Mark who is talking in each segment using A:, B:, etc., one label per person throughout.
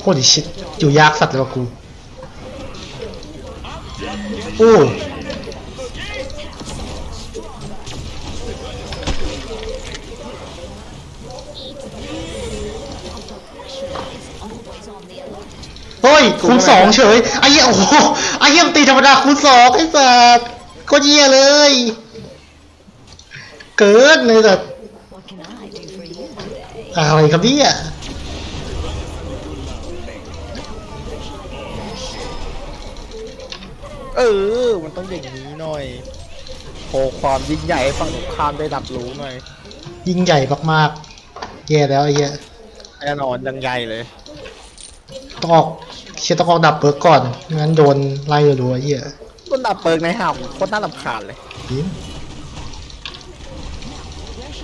A: โคตรชิตอยู่ยากสัตว์เลยว่ะกูโอ้เฮ้ยคูณสองเฉยไอ้เหี้ยโอ้โหไอ้เหี้ยมันตีธรรมดาคูณสองไอ้สัสโคตรเหี้ยเลย เกินเลยสัส
B: What
A: อะไรครับเนี่ย
C: เออ มันต้องอย่างนี้หน่อยโชว์ความยิ่งใหญ่ให้ฝั่งตรงข้ามได้รับรู้หน่อย
A: ยิ่งใหญ่มากๆแย่แล้วไอ้เหี้ย
C: แน่นอนยังใหญ่เลย
A: ต้องออกเชียต้องออกดับเบิร์กก่อนไม่งั้นโดนไล่รัวๆไอ้เหี้ย
C: ต้นดับเปิงในห่าวโคตรน่ารำคาญเลย
A: ยิ้ม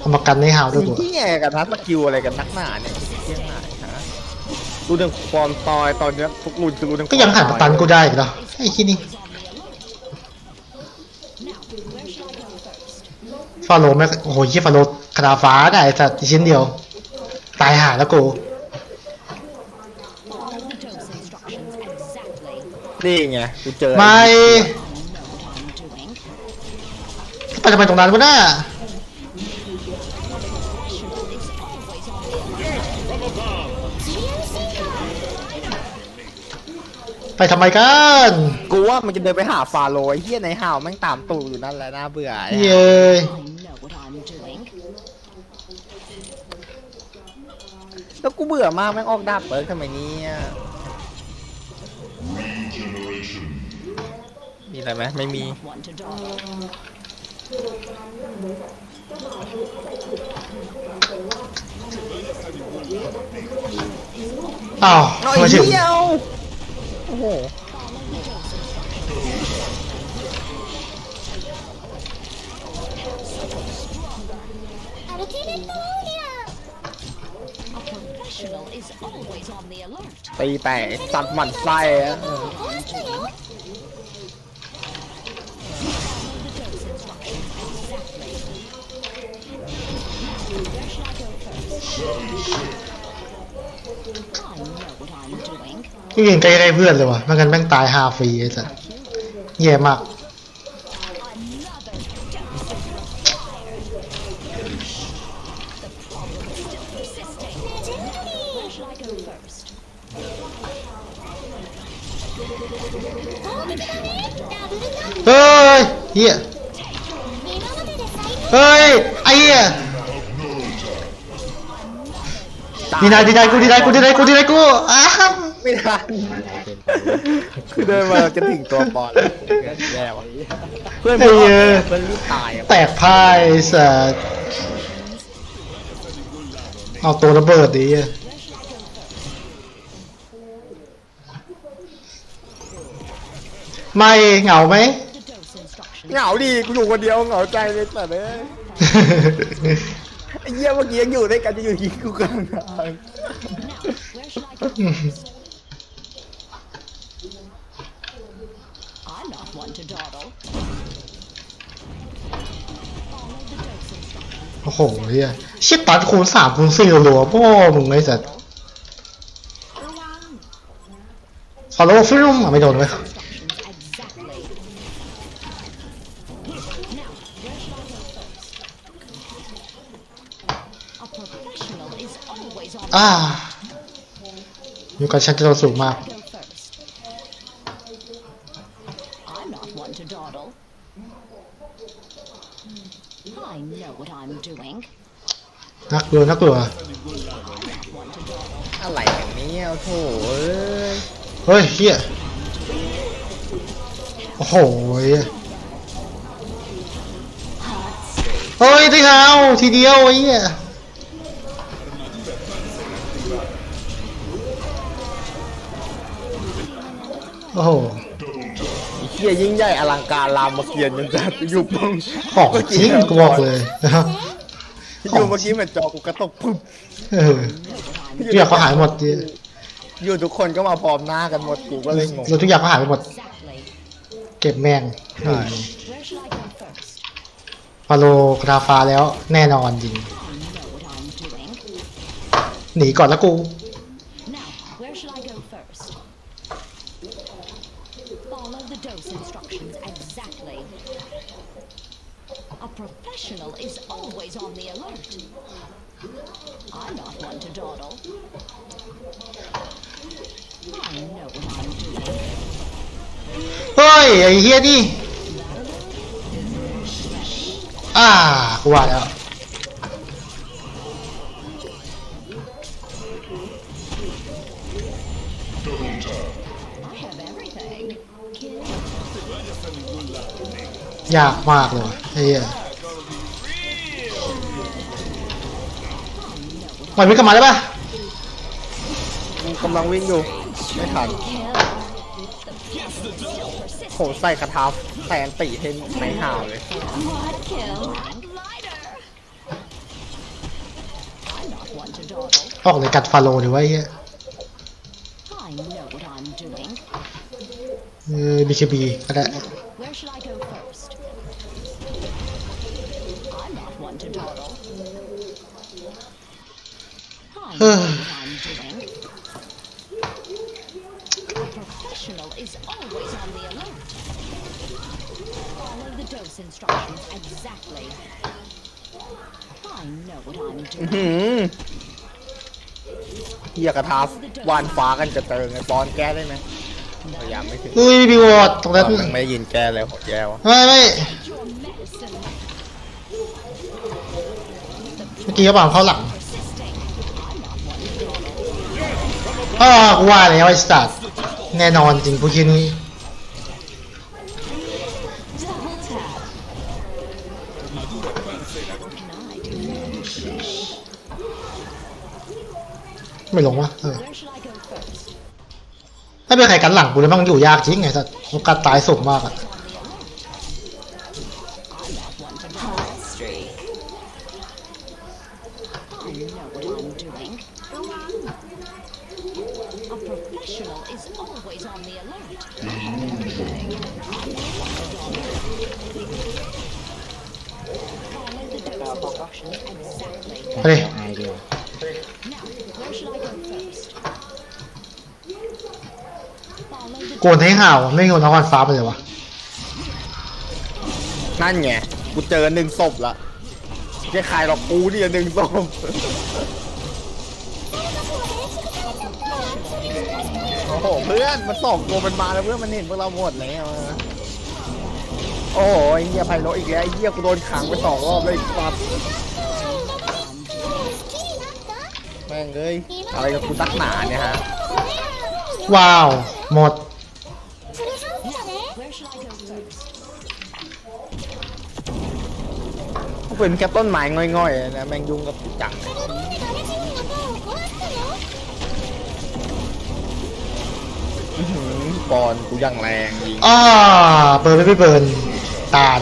A: เอามากันในหาวด้วยกู
C: ที่แง่กันนะสกิลอะไรกันนักหนาเนี่ยเที่ยงหนาฮะรู้เรื่องความตายตอนเนี้ยทุกรุ่นคือรู้เรื่อง
A: ก็ยังหันมาตันกูได้อีกเหรอไอ้ที่นี่ฟาโรห์แม่งโอ้โหเหี้ยฟาโรห์คาราฟ้าได้ไอ้สัตว์ชิ้นเดียว ตายหาแล้วกู
B: Follow the dose instructions exactly.
C: นี่ไงกูเจอ
A: ไม่
B: I know what I'm doing.
A: ไปทำไมตรงนั้นวะน่า ไปทำไมกัน
C: กูว่ามันจะเดินไปหาฟาโรห์ไอ้เหี้ยในห่าวแม่งตามตูอยู่นั่นแหละน่าเบื่อไอ้
A: เย้
B: I know what I'm doing.
C: แล้วกูเบื่อมากแม่งออกดาบเปิงทำไมเนี่ยมีอะไรไหมไม่มี
B: Not one to dawdle.
A: อ้าว
C: หน่อย
A: มาถึง
C: เดียว ตีแตกสัตว์หมันไส้อะ
B: doing.
A: กูยิงใกล้ๆเพื่อนเลยว่ะไม่งั้นแม่งตายฮาฟรีไอ้สัสแย่มาก เฮ้ยเฮียเฮ้ย ไอ้เหี้ยดีนายดีนายกูดีนายกูดีนายกูดีนายกูอ้าว
C: ไม่ทันคือเดินมาจะถึงตัวบอลแล้วแย่ว่ะเพื่อน
A: ไอ้
C: เพื่อน
A: เหี้ย
C: เพื่อนรีบตายอะ
A: แตกพ่ายไอ้สัสเอาตัวระเบิดดิเหี้ยไม่เหงาไหม
B: The dose instructions.
C: เหงาดิกูอยู่คนเดียวเหงาใจเลยแต่เลยไอ้เหี้ยเมื่อกี้ยังอยู่ด้วยกันจะอยู่ยิงกูกลางทาง
B: Now, where should I go first? I'm not one to dawdle. Follow the dose instructions.
A: โอ้โหเฮียชิดตัดคูณสามคูณสี่รัวๆพ่อมึงไอ้สัสฟอลโล่ฟิลมอะไม่โดนไหม
B: Instructions exactly. Now, where should I go first? A professional is always on
A: อ่าอยู่กับฉันจะโดนสูงมาก
B: go first. I'm not one to dawdle. I know what I'm doing.
A: นักกลัวนักกลัว
B: I'm not one to dawdle.
C: อะไรอย่างนี้เอาโถเอ้ย
A: เฮ้ยเฮียโอ้โหเหี้ยเฮ้ยได้เท้าทีเดียวไอ้เหี้ยโอ้โห
C: ไอ้เหี้ยยิ่งใหญ่อลังการรามเกียรติยันจะอยู่ปง
A: ของจริงกูบอกเลยนะครับ
C: อยู่เมื่อกี้เหมือนจอกูกระตกปุ๊บ
A: เออทุกอย่างก็หายหมดดิ
C: อยู่ทุกคนก็มาพร้อมหน้ากันหมดกูก็เลยงง
A: แล้วทุกอย่างก็หายไปหมด
B: Exactly.
A: เก็บแม่ง
C: ใช่
B: Where should I go first?
A: ฟาโลคาราฟาแล้วแน่นอนจริง
B: I know
A: หนีก่อนแล้วกู
B: Now, where should I go first? Follow the dose instructions exactly. A professional is always on the alert. I'm not one to dawdle. I know what I'm doing.
A: เฮ้ย ไอ้เฮียนี่ อ่ากูว่าแล้ว
B: I have everything. Kill
A: ยากมากเลย ว่ะไอ้เฮียมันวิ่งกลับมาได้ปะ
C: กูกำลังวิ่งอยู่ ไม่ทัน
B: kill.
C: โหใส่กระทาแตนตีให้ไม่ห่าวเลย
B: What kill? And lighter. I'm not one to dawdle.
A: ออกเลยกัดฟาโลดีวะไอ้เฮีย
B: I know what I'm doing.
A: เออบีเคบีก็ได้
B: Where should I go first? I'm not one to dawdle. I know what I'm doing. A professional is always on the alert. Follow the dose instructions exactly. I know what I'm
C: อื้อ
B: doing.
C: หือ เฮียกระทาวานฟ้ากันจะเติงไอ้บอลแก้ได้ไหมพยายามไม่ถึง
A: อุ้ยบีวอร์ดตรง
C: บอ
A: นั้น
C: ลยังไม่ได้ยินแก้เลยโหแย่วะ
A: ไม่ไม่
B: Your medicine
A: เมื่อกี้ก็บอกเข้าหลัง
B: persisting. I'm not one to
A: อกูว่าแล้วไอ้สัตว์แน่นอนจริงผู้ชี้นี้ไม่ลงวะเออถ้าเป็นใครกันหลังกูเลยมันอยู่ยากจริงไงสัตว์โอกาสตายสูงมากอะ
B: I'm not one to hot streak. I know what I'm doing. A professional is always on the alert. Follow the dose instructions exactly.
A: ไปดิ
B: Now, where should I go first? Follow the
A: โกนให้ห่าวไม่โกนเอาวันฟ้าไปเลยวะ
C: นั่นไง กูเจอหนึ่งศพละไม่ใครหรอกกูเนี่ยหนึ่งศพโอ้โหเพื่อนมันสองตัวมันมาแล้วเพื่อนมันเห็นพวกเราหมดแล้วอะโอ้โหไอ้เหี้ยไพโรอีกแล้วไอ้เหี้ยกูโดนขังไปสองรอบเลยปัด แม่งเอ้ยอะไรกับกูตักหนาเนี่ยฮะ
A: ว้าว หมด
B: Where should I go first?
C: กูเป็นแค่ต้นไม้ง่อยๆนะแม่งยุ่งกับกูจังเลยอื้อหือบอลกูยังแรงยิง
A: อ้าเบิร์นไม่เบิร์นตาล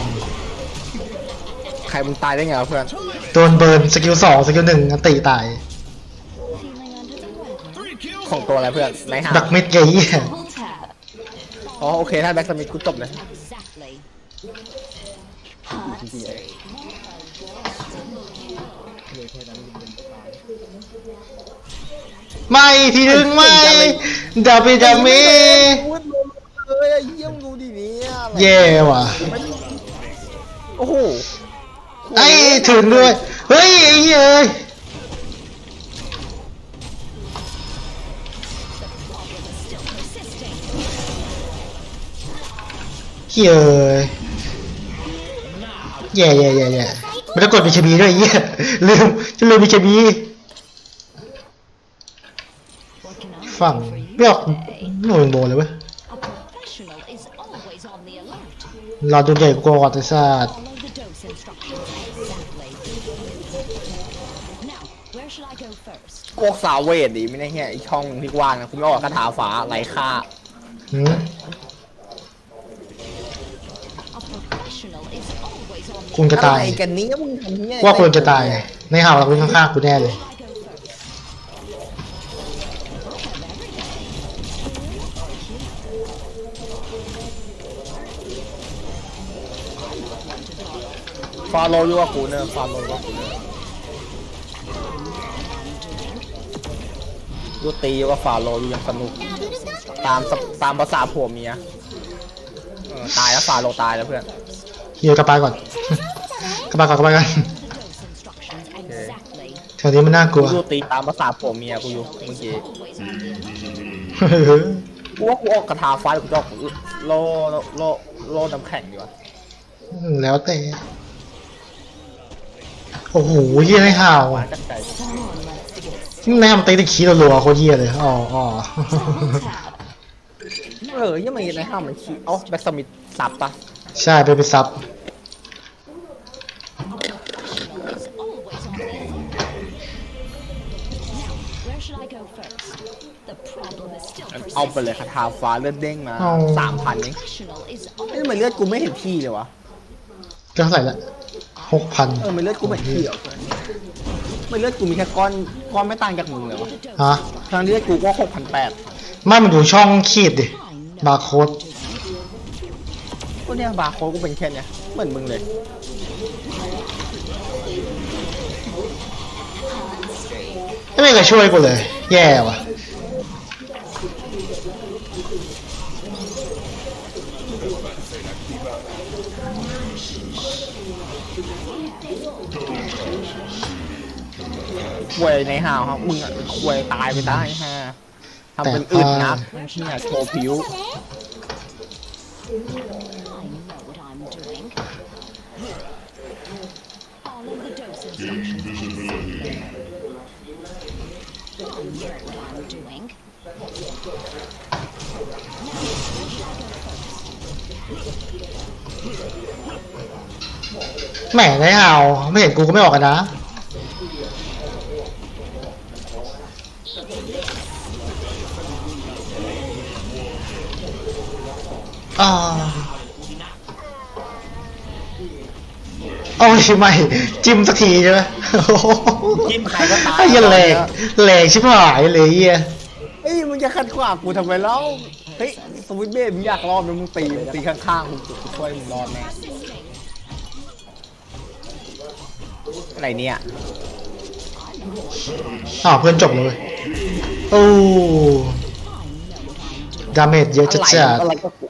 C: ใครมึงตายได้ไงวะเพื่อน
A: โดนเบิร์นสกิลสองสกิลหนึ่งอันตีตาย
B: Feeling under the weather?
C: ของ ตัวอะไรเพื่อนไหนหา
A: ดักเม็ดไงเหี้ย
B: Double tap.
C: อ๋อโอเคถ้าแบ็กสมิธกูจบเลย
B: Exactly. Hot streak.
A: ไม่ทีนึงไม่ดับไปดับเม
C: เฮ้ยไอ้เยี่ยมดูดิเนี่ย
A: เย่ว่ะ
C: โอ้โห
A: ไอ้ถึงด้วยเฮ้ยไอ้เหี้ยเอ้ย เหี้ยเอ้ยแย่แย่แย่แย่ไม่ได้กดบีเคบีด้วยไอ้เหี้ยลืมจะลืมบีเคบี
B: What can I
A: ฝั่ง
B: do for you
A: ไม่ออก
B: today?
A: หน่วยโบเลยเว้ย
B: A professional is always on the alert.
A: รอดูใหญ่กว่าไอ้สัตว์
B: Follow the dose instructions exactly. Now, where should I go first?
C: พวกสาวเวทดีไม่ได้เฮียไอช่องที่ว่างนะคุณไม่ออกคาถาฟ้าไร้ค่า
A: หืม
B: A professional is always on the
A: คุณกระ
C: อะไร
A: ต่าย
C: กันเนี้มึงทำเนี้ย
A: ว่าคุณจะตายในห่าวเราเป็นข้างๆกูแน่เลย
B: Should I go first? I have everything.
C: ฟาโลอยู่กับกูเนอะฟาโลอยู่กับกูเนอะดูตีว่าฟาโรห์อยู่ยังสนุก ตามสตามภาษาผัวเมียเออตายแล้วฟาโรห์ตายแล้วเพื่อน
A: เฮียกระปาก่อน กระปาก่อนกระปาก่อน
B: Dose instructions exactly.
A: แถวนี้มันน่ากลัว
C: กูดูตีตามภาษาผัวเมียกูอยู่เมื่อกี้
B: Always on the alert.
C: กูว่ากูออกกระทาฟ้าหรือกูจะออกโลโลโลโลน้ำแข็งดีวะ
A: แล้วแต่ โอ้โหเฮียไม่ห่าว
C: มา
A: อะ
C: จากใจ
A: นี่นายทำตีตะขี้รัวๆโคตรเฮียเลย อ๋ออ๋อ
C: เออยังไม่ในห้ามมันขี้เอ้าแบทสมิธสับปะ
A: ใช่ไปไปซับ
C: เอาไปเลย
B: persisting.
C: คาถาฟ้าเลือดเด้งมาสามพันเอง
B: Professional is
C: นี่ทำไมเลือดกูไม่เห็นที่เลยวะ
A: ก็เท่าไหร่ละหกพัน
C: เออไม่เลือดกูไม่เห็นที่เหรอเพื่อนไม่เลือดกูมีแค่ก้อนก้อนไม่ต่างจากมึงเลยวะ
B: the dose
A: ฮะ
C: ทางเลือดกูก็หกพันแปด
A: ไม่มันอยู่ช่องขีดดิบาร์โค้ด
C: ก็เนี่ยบาร์โค้ดกูเป็นแค่เนี้ยเหมือนมึงเลย
A: ไม่เคยช่วยกูเลย แย่ว่ะ
C: ควยในห่าวครับมึงอะควยตายไปได้ฮะทำเป็นอึดนักเนี่ยโชว์ผิว
B: I know what I'm doing. Follow the dose instructions exactly. I know what I'm doing.
A: แหมไม่เอาไม่เห็นกูก็ไม่ออกกันนะอ่าโอ้ยไม่ จิ้มสักทีใช่ไหมโอ้โห
C: จิ้มใครก็ตาย
A: ไอ้เหี้ยแหลกแหลกชิบหายเลยเหี้ย
C: เอ้ยมึงจะขัดขวางกูทำไมเล่าเฮ้ยสวิตช์เบ้มึงอยากรอดมึงตีมึงตีข้างๆมึงกูช่วยมึงรอดแน่ อะไรเนี่ย
A: อ้าวเพื่อนจบเลยเว้ยโอ้ดาเมจเยอะจัด
C: อะไร
A: จัด
C: อะไรก็กู